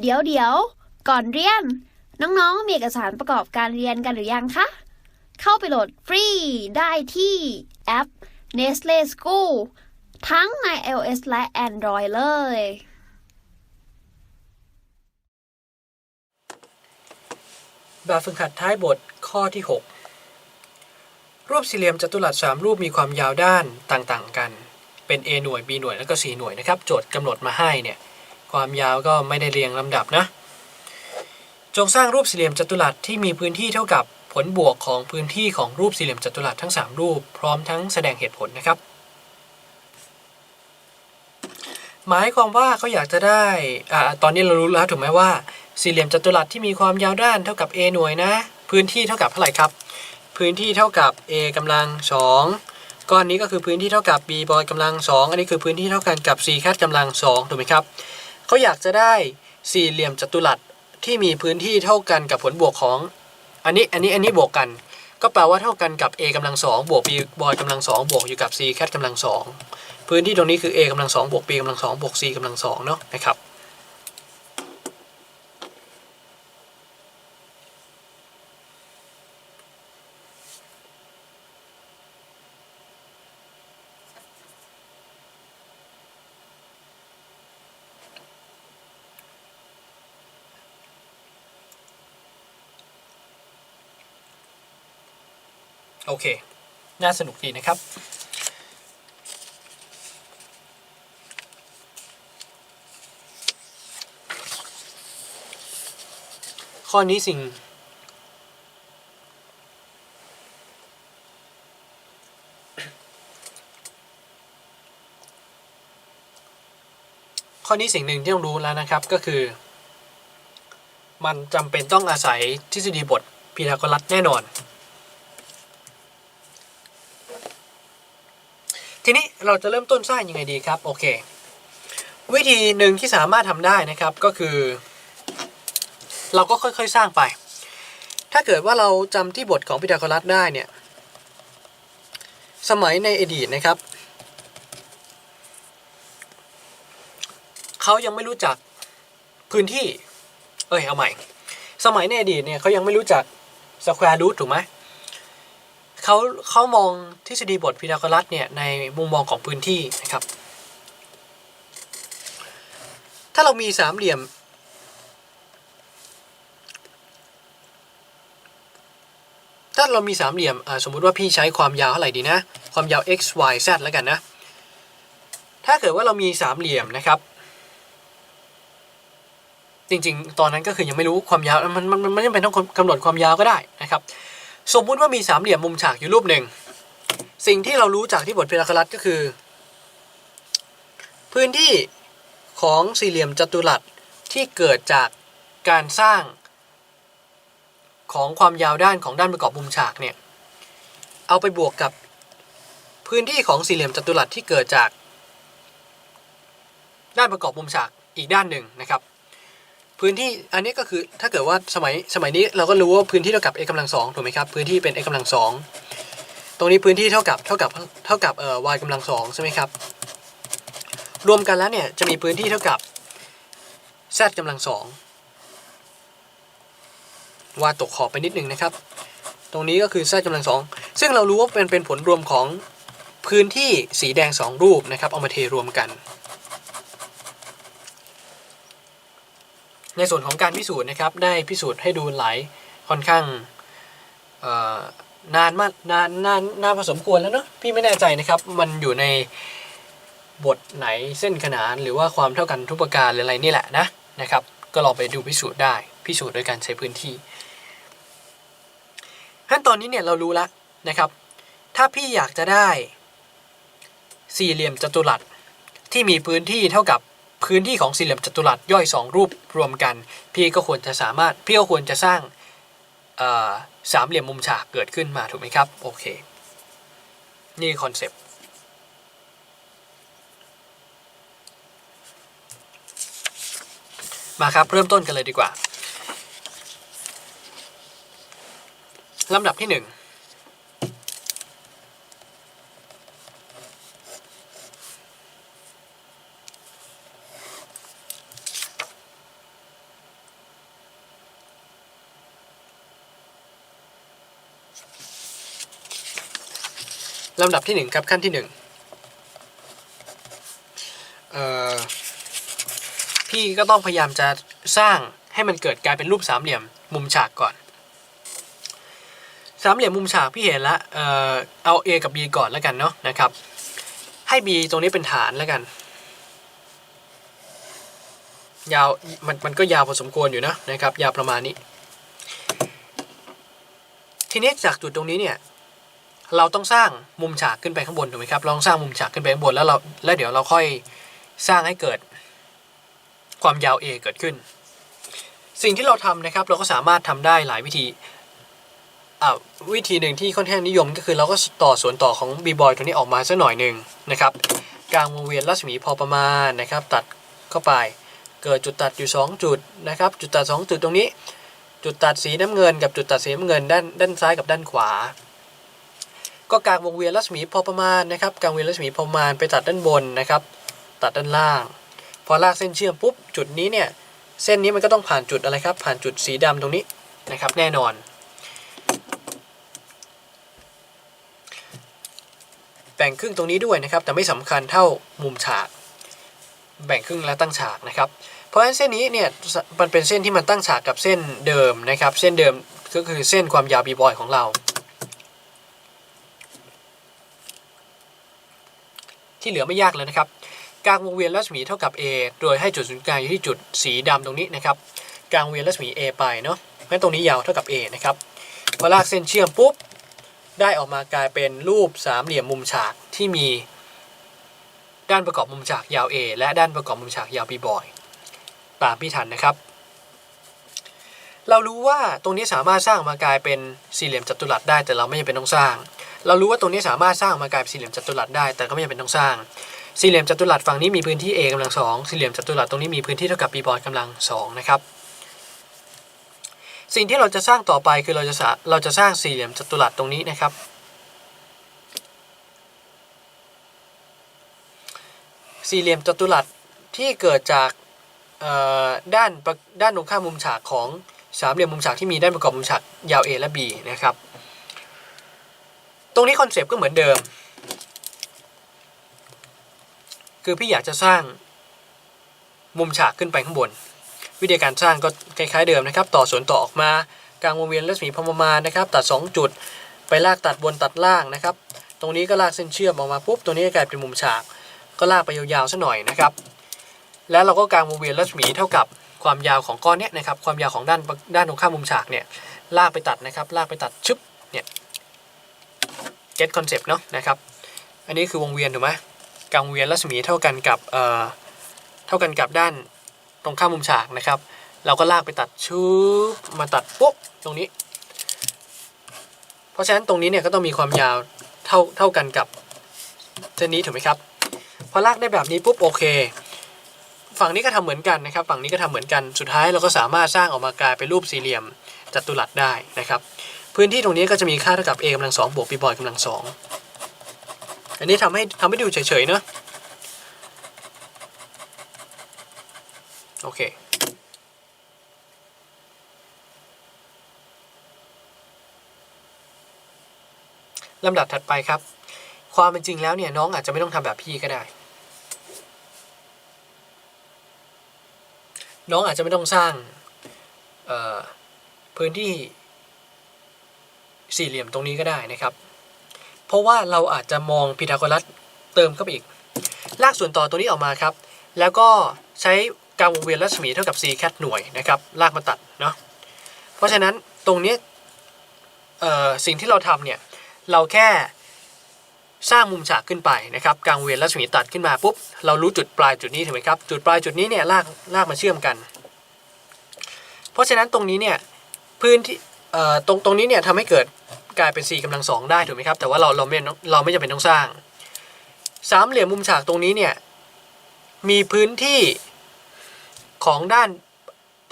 เดี๋ยวเดี๋ยว ก่อนเรียน น้องๆ มีเอกสารประกอบการเรียนกันหรือยังคะ เข้าไปโหลดฟรีได้ที่แอป Nestle School ทั้งใน iOS และ Android เลย แบบฝึกหัดท้ายบทข้อที่ 6 รูปสี่เหลี่ยมจัตุรัสสามรูปมีความยาวด้านต่างๆ กัน เป็น A หน่วย B หน่วย แล้วก็ C หน่วยนะครับ โจทย์กำหนดมาให้เนี่ย ความยาวก็ไม่ได้เรียงลำดับนะ จงสร้างรูปสี่เหลี่ยมจัตุรัสที่มีพื้นที่เท่ากับผลบวกของพื้นที่ของรูปสี่เหลี่ยมจัตุรัสทั้ง 3 รูป พร้อมทั้งแสดงเหตุผลนะครับ หมายความว่าเขาอยากจะได้อ่าตอนนี้เรารู้แล้วถูกไหมว่า สี่เหลี่ยมจัตุรัสที่มีความยาวด้านเท่ากับ a หน่วยนะ พื้นที่เท่ากับเท่าไหร่ครับ พื้นที่เท่ากับ a กำลัง 2 ก้อนนี้ก็คือพื้นที่เท่ากับ b บอยกำลัง 2 อันนี้คือพื้นที่เท่ากันกับ c แคทกำลัง2ถูกไหมครับ เขาอยากจะได้สี่เหลี่ยมจัตุรัสที่มีพื้นที่เท่ากันกับผลบวกของ อันนี้อันนี้อันนี้บวกกัน ก็แปลว่าเท่ากันกับ a กำลังสองบวก b บอยกำลังสองบวกอยู่กับ c แคทกำลังสองพื้นที่ตรงนี้คือ a กำลังสองบวก b กำลังสองบวก c กำลังสองเนาะนะครับ โอเค น่าสนุกดีนะครับ ข้อนี้สิ่ง ข้อนี้สิ่งหนึ่งที่ต้องรู้แล้วนะครับก็คือ มันจำเป็นต้องอาศัยทฤษฎีบทพีทาโกรัสแน่นอน ทีนี้ เราจะเริ่มต้นสร้างยังไงดีครับโอเค วิธีหนึ่งที่สามารถทำได้นะครับก็คือ เราก็ค่อยๆสร้างไป ถ้าเกิดว่าเราจำที่บทของพีทาโกรัสได้เนี่ยสมัยในอดีตนะครับเขายังไม่รู้จักพื้นที่ เอ้ยเอาใหม่ สมัยในอดีตเนี่ยเขายังไม่รู้จักสแควร์รูทถูกไหม เขาเขามองทฤษฎีบทพีทาโกรัสเนี่ยในมุมมองของพื้นที่นะครับ ถ้าเรามีสามเหลี่ยม ถ้าเรามีสามเหลี่ยมสมมุติว่าพี่ใช้ความยาวเท่าไหร่ดีนะ ความยาว x y z แล้วกันนะ ถ้าเกิดว่าเรามีสามเหลี่ยมนะครับจริงๆ ตอนนั้นก็คือยังไม่รู้ความยาว มันมันมันไม่จำเป็นต้องกำหนดความยาวก็ได้นะครับ สมมุติว่ามีสามเหลี่ยมมุมฉากอยู่รูปหนึ่ง สิ่งที่เรารู้จากที่บทพีทาโกรัสก็คือ พื้นที่ของสี่เหลี่ยมจัตุรัสที่เกิดจากการสร้างของความยาวด้านของด้านประกอบมุมฉากเนี่ยเอาไปบวกกับพื้นที่ของสี่เหลี่ยมจัตุรัสที่เกิดจาก ด้านประกอบมุมฉากอีกด้านหนึ่งนะครับ พื้นที่อันนี้ก็คือถ้าเกิดว่าสมัยสมัยนี้เราก็รู้ว่าพื้นที่เท่ากับ x กำลังสองถูกไหมครับพื้นที่เป็น x กำลังสองตรงนี้พื้นที่เท่ากับเท่ากับเท่ากับเอ่อ y กำลังสองใช่ไหมครับรวมกันแล้วเนี่ยจะมีพื้นที่เท่ากับ z กำลังสองวาดตกขอบไปนิดนึงนะครับ ตรงนี้ก็คือ z กำลังสองซึ่งเรารู้ว่าเป็นเป็นผลรวมของพื้นที่สีแดงสองรูปนะครับ เอามาเทรวมกัน ในส่วนของการพิสูจน์นะครับได้พิสูจน์ให้ดูหลายค่อนข้างนานมากนานนานนานพอสมควรแล้วเนาะพี่ไม่แน่ใจนะครับ มันอยู่ในบทไหนเส้นขนานหรือว่าความเท่ากันทุกประการหรืออะไรนี่แหละนะนะครับ ก็ลองไปดูพิสูจน์ได้ พิสูจน์โดยการใช้พื้นที่ขั้นตอนนี้เนี่ยเรารู้แล้วนะครับ ถ้าพี่อยากจะได้สี่เหลี่ยมจัตุรัสที่มีพื้นที่เท่ากับ พื้นที่ของสี่เหลี่ยมจัตุรัสย่อย2รูปรวมกัน พี่ก็ควรจะสามารถพี่ก็ควรจะสร้างสามเหลี่ยมมุมฉากเกิดขึ้นมาถูกไหมครับโอเคนี่คอนเซปต์มาครับเริ่มต้นกันเลยดีกว่าลำดับที่ 1 ลำดับที่หนึ่งครับขั้นที่หนึ่งเอ่อพี่ก็ต้องพยายามจะสร้างให้มันเกิดกลายเป็นรูปสามเหลี่ยมมุมฉากก่อน สามเหลี่ยมมุมฉากพี่เห็นละเอ่อเอา A กับ B ก่อนแล้วกันเนาะนะครับ ให้ B ตรงนี้เป็นฐานแล้วกัน ยาวมันมันก็ยาวพอสมควรอยู่นะนะครับ ยาวประมาณนี้ ทีนี้จากจุดตรงนี้เนี่ย เราต้องสร้างมุมฉากขึ้นไปข้างบนถูกไหมครับเราต้องสร้างมุมฉากขึ้นไปข้างบนแล้วเราแล้วเดี๋ยวเราค่อยสร้างให้เกิดความยาว A เกิดขึ้น สิ่งที่เราทำนะครับเราก็สามารถทำได้หลายวิธีวิธีหนึ่งที่ค่อนข้างนิยมก็คือเราก็ต่อส่วนต่อของ b ีบอยตรงนี้ออกมาสักหน่อยหนึ่งนะครับกลางวงเวียนรัศมีพอประมาณนะครับ ตัดเข้าไปเกิดจุดตัดอยู่ 2 จุดนะครับ จุดตัด 2 จุดตรงนี้ จุดตัดสีน้ำเงิน กับจุดตัดสีน้ำเงินด้านด้านซ้ายกับด้านขวา ก็กางวงเวียนรัศมีพอประมาณนะครับกางเวียนรัศมีพอประมาณไปตัดด้านบนนะครับ ตัดด้านล่าง พอลากเส้นเชื่อมปุ๊บจุดนี้เนี่ยเส้นนี้มันก็ต้องผ่านจุดอะไรครับ ผ่านจุดสีดำตรงนี้นะครับ แน่นอน แบ่งครึ่งตรงนี้ด้วยนะครับ แต่ไม่สำคัญเท่ามุมฉาก แบ่งครึ่งแล้วตั้งฉากนะครับ เพราะฉะนั้นเส้นนี้เนี่ยมันเป็นเส้นที่มันตั้งฉากกับเส้นเดิมนะครับ เส้นเดิมก็คือเส้นความยาวบีบอยของเรา ที่เหลือไม่ยากเลยนะครับกลางวงเวียนรัศมีเท่ากับ A โดยให้จุดศูนย์กลางอยู่ที่จุดสีดำตรงนี้นะครับกลางวงเวียนรัศมี A ไปเนาะงั้นตรงนี้ยาวเท่ากับ A นะครับพอลากเส้นเชื่อมปุ๊บได้ออกมากลายเป็นรูปสามเหลี่ยมมุมฉากที่มี ด้านประกอบมุมฉากยาว A และด้านประกอบมุมฉากยาว B บอยตามพี่ทันนะครับ เรารู้ว่าตรงนี้สามารถสร้างมากลายเป็นสี่เหลี่ยมจัตุรัสได้แต่เราไม่จำเป็นต้องสร้าง เรารู้ว่าตรงนี้สามารถสร้างออกมากลายเป็นสี่เหลี่ยมจัตุรัสได้แต่ก็ไม่จำเป็นต้องสร้าง สี่เหลี่ยมจัตุรัสฝั่งนี้มีพื้นที่ A กำลังสองสี่เหลี่ยมจัตุรัสตรงนี้มีพื้นที่เท่ากับ B บอยกำลังสองนะครับสิ่งที่เราจะสร้างต่อไปคือเราจะสะเราจะสร้างสี่เหลี่ยมจัตุรัสตรงนี้นะครับ สี่เหลี่ยมจัตุรัสที่เกิดจากด้านด้านตรงข้ามมุมฉากของสามเหลี่ยมมุมฉากที่มีด้านประกอบมุมฉากยาว A และ B นะครับ ตรงนี้คอนเซปต์ก็เหมือนเดิม คือพี่อยากจะสร้างมุมฉากขึ้นไปข้างบน วิธีการสร้างก็คล้ายๆเดิมนะครับ ต่อส่วนต่อออกมากลางวงเวียนรัศมีพอประมาณนะครับ ตัด 2 จุด ไปลากตัดบนตัดล่างนะครับ ตรงนี้ก็ลากเส้นเชื่อมออกมาปุ๊บตรงนี้ก็กลายเป็นมุมฉาก ก็ลากไปยาวๆซะหน่อยนะครับ แล้วเราก็กางวงเวียนรัศมีเท่ากับความยาวของก้อนเนี้ยนะครับ ความยาวของด้านด้านตรงข้ามมุมฉากเนี่ยลากไปตัดนะครับ ลากไปตัดชึบ เก็ตคอนเซปต์เนาะนะครับ อันนี้คือวงเวียนถูกไหมกางเวียนรัศมีเท่ากันกับเอ่อเท่ากันกับด้านตรงข้ามมุมฉากนะครับ เราก็ลากไปตัดชุบมาตัดปุ๊บตรงนี้ เพราะฉะนั้นตรงนี้เนี่ยก็ต้องมีความยาวเท่าเท่ากันกับเส้นนี้ถูกไหมครับ พอลากได้แบบนี้ปุ๊บโอเค ฝั่งนี้ก็ทำเหมือนกันนะครับ ฝั่งนี้ก็ทำเหมือนกัน สุดท้ายเราก็สามารถสร้างออกมากลายเป็นรูปสี่เหลี่ยมจัตุรัสได้นะครับ พื้นที่ตรงนี้ก็จะมีค่าเท่ากับ a กำลังสองบวก b บอยกำลังสองอันนี้ทำให้ทำให้ดูเฉยๆเนอะโอเคลำดับถัดไปครับ ความเป็นจริงแล้วเนี่ยน้องอาจจะไม่ต้องทำแบบพี่ก็ได้ น้องอาจจะไม่ต้องสร้างพื้นที่ สี่เหลี่ยมตรงนี้ก็ได้นะครับ เพราะว่าเราอาจจะมองพีทาโกรัสเติมเข้าไปอีก ลากส่วนต่อตัวนี้ออกมาครับ แล้วก็ใช้การวงเวียนรัศมีเท่ากับ c แคหน่วยนะครับ ลากมาตัดเนาะ เพราะฉะนั้นตรงนี้สิ่งที่เราทำเนี่ย เราแค่สร้างมุมฉากขึ้นไปนะครับกลางเวียนรัศมีตัดขึ้นมาปุ๊บ เรารู้จุดปลายจุดนี้ถูกไหมครับ จุดปลายจุดนี้เนี่ยลากลากมาเชื่อมกัน เพราะฉะนั้นตรงนี้เนี่ยพื้นที่ เอ่อตรงตรงนี้เนี่ยทำให้เกิดกลายเป็น4กำลังสองได้ถูกไหมครับ แต่ว่าเราเราไม่เราไม่จำเป็นต้องสร้าง สามเหลี่ยมมุมฉากตรงนี้เนี่ยมีพื้นที่ของด้าน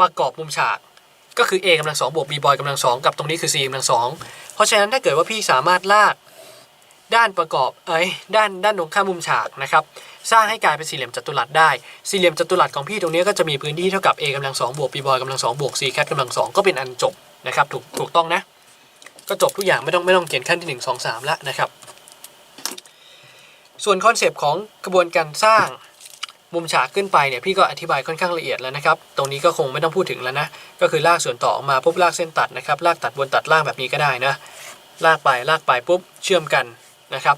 ประกอบมุมฉาก ก็คือ a กำลังสองบวก b บอยกำลังสองกับตรงนี้คือ c กำลังสองเพราะฉะนั้นถ้าเกิดว่าพี่สามารถลากด้านประกอบเอ้ยด้านด้านตรงข้ามมุมฉากนะครับสร้างให้กลายเป็นสี่เหลี่ยมจัตุรัสได้ สี่เหลี่ยมจัตุรัสของพี่ตรงนี้ก็จะมีพื้นที่เท่ากับ a กำลังสองบวก b บอยกำลังสองบวก c แคทกำลังสองก็เป็นอันจบ นะครับถูกถูกต้องนะ ก็จบทุกอย่างไม่ต้องไม่ต้องเขียนขั้นที่หนึ่งสองสามแล้วนะครับ ส่วนคอนเซปต์ของกระบวนการสร้างมุมฉากขึ้นไปเนี่ยพี่ก็อธิบายค่อนข้างละเอียดแล้วนะครับ ตรงนี้ก็คงไม่ต้องพูดถึงแล้วนะ ก็คือลากส่วนต่อออกมาปุ๊บลากเส้นตัดนะครับ ลากตัดบนตัดล่างแบบนี้ก็ได้นะ ลากไปลากไปปุ๊บเชื่อมกันนะครับ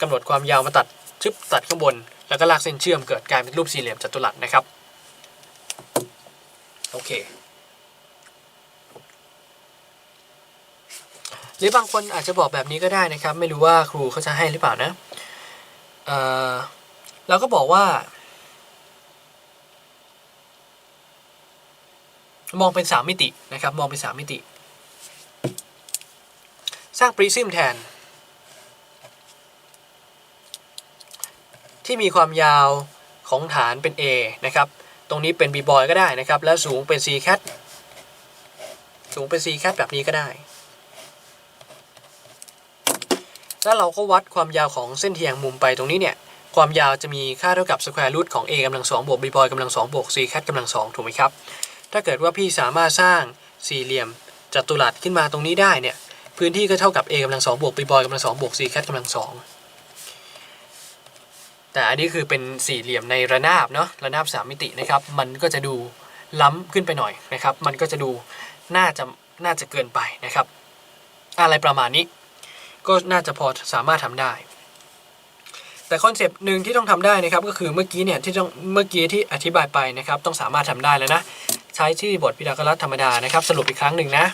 กำหนดความยาวมาตัดชึบตัดข้างบน แล้วก็ลากเส้นเชื่อมเกิดกลายเป็นรูปสี่เหลี่ยมจัตุรัสนะครับ โอเค หรือบางคนอาจจะบอกแบบนี้ก็ได้นะครับ ไม่รู้ว่าครูเขาจะให้หรือเปล่านะเออเราก็บอกว่า มองเป็นสามมิตินะครับ มองเป็นสามมิติ สร้างปริซึมแทน ที่มีความยาวของฐานเป็น A นะครับ ตรงนี้เป็น B boy ก็ได้นะครับ แล้วสูงเป็น C cat สูงเป็น C cat แบบนี้ก็ได้ แล้วเราก็วัดความยาวของเส้นเทียงมุมไปตรงนี้เนี่ย ความยาวจะมีค่าเท่ากับ square root ของ a กำลังสองบวก b boy กำลังสองบวก c cat กำลังสองถูกไหมครับ ถ้าเกิดว่าพี่สามารถสร้างสี่เหลี่ยมจัตุรัสขึ้นมาตรงนี้ได้เนี่ย พื้นที่ก็เท่ากับ a กำลังสองบวก b boy กำลังสองบวก c cat กำลังสองแต่อันนี้คือเป็นสี่เหลี่ยมในระนาบเนาะระนาบสามมิตินะครับ มันก็จะดูล้ำขึ้นไปหน่อยนะครับ มันก็จะดูน่าจะน่าจะเกินไปนะครับ อะไรประมาณนี้ ก็น่าจะพอสามารถทำได้ แต่คอนเซปต์หนึ่งที่ต้องทำได้นะครับก็คือเมื่อกี้เนี่ยที่ต้องเมื่อกี้ที่อธิบายไปนะครับต้องสามารถทำได้แล้วนะ ใช้ที่บทพีทาโกรัสธรรมดานะครับ สรุปอีกครั้งหนึ่งนะ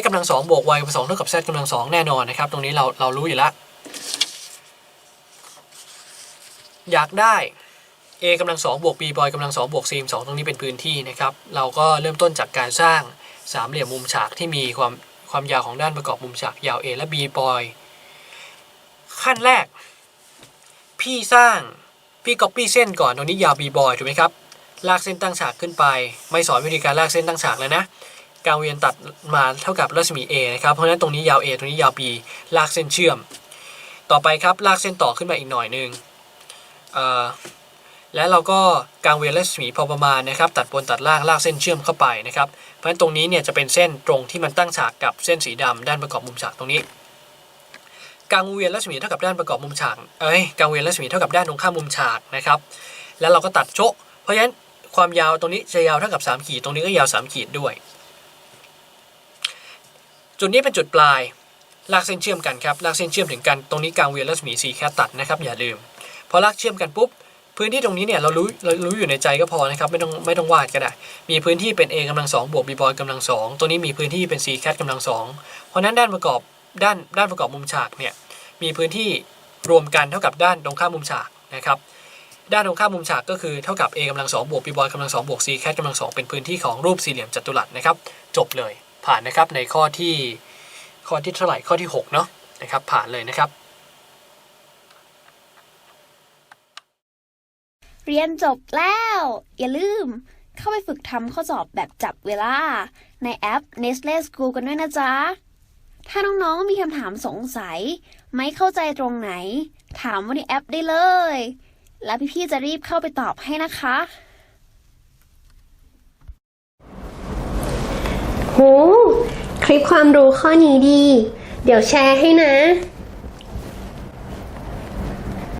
x กำลังสองบวก y กำลังสองเท่ากับ z กำลังสองแน่นอนนะครับ ตรงนี้เราเรารู้อยู่แล้วอยากได้ a กำลังสองบวก b boy กำลังสองบวก c สองตรงนี้เป็นพื้นที่นะครับ เราก็เริ่มต้นจากการสร้างสามเหลี่ยมมุมฉากที่มีความ ความยาวของด้านประกอบมุมฉากยาว a และ b boy ขั้นแรก พี่สร้าง พี่ copy เส้นก่อนตรงนี้ยาว b boy ถูกไหมครับ ลากเส้นตั้งฉากขึ้นไป ไม่สอนวิธีการลากเส้นตั้งฉากแล้วนะกางเวียนตัดมาเท่ากับรัศมี a นะครับ เพราะฉะนั้นตรงนี้ยาว a ตรงนี้ยาว b ลากเส้นเชื่อม ต่อไปครับลากเส้นต่อขึ้นมาอีกหน่อยนึงเอ่อ แล้วเราก็กางเวียนรัศมีพอประมาณนะครับ ตัดบนตัดล่างลากเส้นเชื่อมเข้าไปนะครับ เพราะฉะนั้นตรงนี้เนี่ยจะเป็นเส้นตรงที่มันตั้งฉากกับเส้นสีดำด้านประกอบมุมฉากตรงนี้กางเวียนรัศมีเท่ากับด้านประกอบมุมฉาก เอ้ยกางเวียนรัศมีเท่ากับด้านตรงข้ามมุมฉากนะครับ แล้วเราก็ตัดโชะเพราะฉะนั้นความยาวตรงนี้จะยาวเท่ากับ 3 ขีด ตรงนี้ก็ยาว 3 ขีดด้วย จุดนี้เป็นจุดปลาย ลากเส้นเชื่อมกันครับ ลากเส้นเชื่อมถึงกัน ตรงนี้กางเวียนรัศมีสีแคตตัดนะครับ อย่าลืม พอลากเชื่อมกันปุ๊บ พื้นที่ตรงนี้เนี่ยเรารู้เรารู้อยู่ในใจก็พอนะครับไม่ต้องไม่ต้องวาดก็ได้ มีพื้นที่เป็น a กำลังสองบวก b boy กำลังสองตัวนี้มีพื้นที่เป็น c cat กำลังสองเพราะนั้นด้านประกอบด้านด้านประกอบมุมฉากเนี่ยมีพื้นที่รวมกันเท่ากับด้านตรงข้ามมุมฉากนะครับด้านตรงข้ามมุมฉากก็คือเท่ากับ a กำลังสองบวก b boy กำลังสองบวก c cat กำลังสองเป็นพื้นที่ของรูปสี่เหลี่ยมจัตุรัสนะครับจบเลยผ่านนะครับในข้อที่ข้อที่เท่าไหร่ข้อที่6เนาะนะครับผ่านเลยนะครับ เรียนจบแล้ว อย่าลืม เข้าไปฝึกทำข้อสอบแบบจับเวลา ในแอป Nestle School กันด้วยนะจ๊ะ ถ้าน้องๆมีคำถามสงสัย ไม่เข้าใจตรงไหน ถามว่าในแอปได้เลย แล้วพี่ๆจะรีบเข้าไปตอบให้นะคะโหคลิปความรู้ข้อนี้ดี เดี๋ยวแชร์ให้นะ